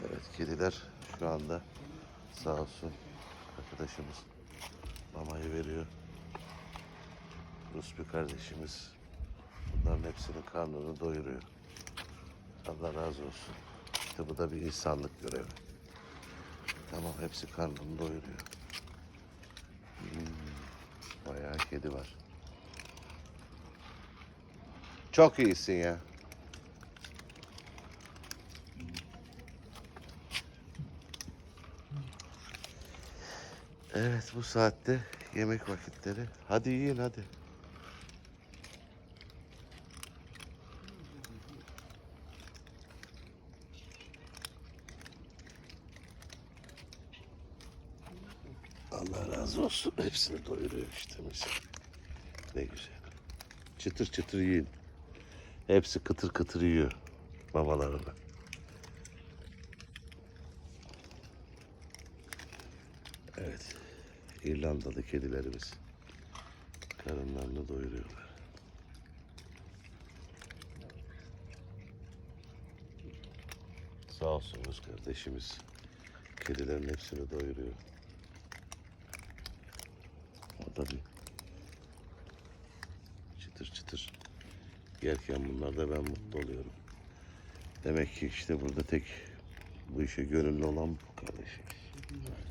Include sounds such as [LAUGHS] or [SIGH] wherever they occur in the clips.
Evet kediler şu anda sağ olsun arkadaşımız mamayı veriyor. Rus bir kardeşimiz bunların hepsinin karnını doyuruyor. Allah razı olsun. İşte bu da bir insanlık görevi. Tamam hepsi karnını doyuruyor. Hmm, bayağı kedi var. Çok iyisin ya. Evet bu saatte yemek vakitleri. Hadi yiyin hadi. Allah razı olsun. Hepsini doyuruyor işte mesela. Ne güzel. Çıtır çıtır yiyin. Hepsi kıtır kıtır yiyor mamalarını. Evet. İrlandalı kedilerimiz karınlarını doyuruyorlar. Sağ olsun Rus kardeşimiz. Kedilerin hepsini doyuruyor. O da bir çıtır çıtır yerken bunlarda ben mutlu oluyorum. Demek ki işte burada tek bu işe gönüllü olan bu kardeşimiz.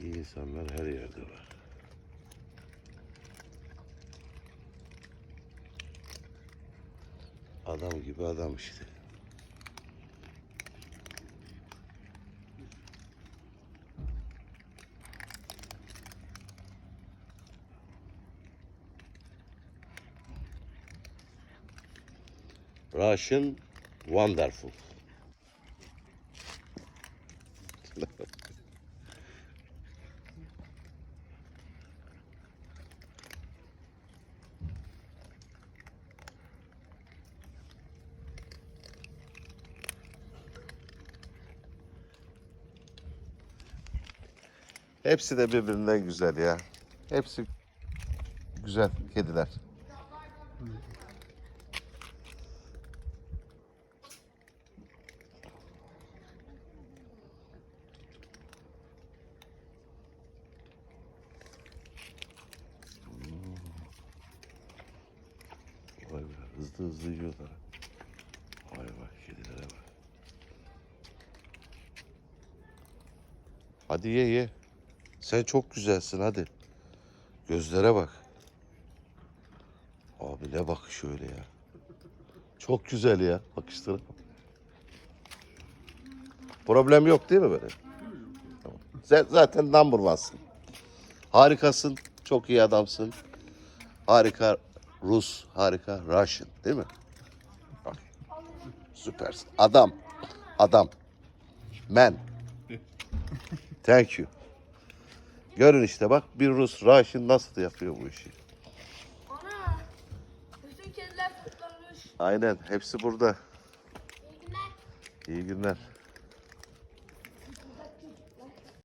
İyi insanlar her yerde var. Adam gibi adam işte. Russian wonderful. [LAUGHS] Hepsi de birbirinden güzel ya. Hepsi güzel kediler. Vay be, hızlı hızlı yiyorlar. Vay bak kedilere bak. Hadi ye ye. Sen çok güzelsin hadi. Gözlere bak. Abi ne bakış öyle ya. Çok güzel ya. Bakışlara bak. Problem yok değil mi böyle? Sen zaten number one'sın. Harikasın. Çok iyi adamsın. Harika Rus, harika Russian değil mi? Bak. Süpersin. Adam. Adam. Man. Thank you. Görün işte bak bir Rus Russian nasıl yapıyor bu işi. Ana! Bütün kediler toplanmış. Aynen hepsi burada. İyi günler. İyi günler.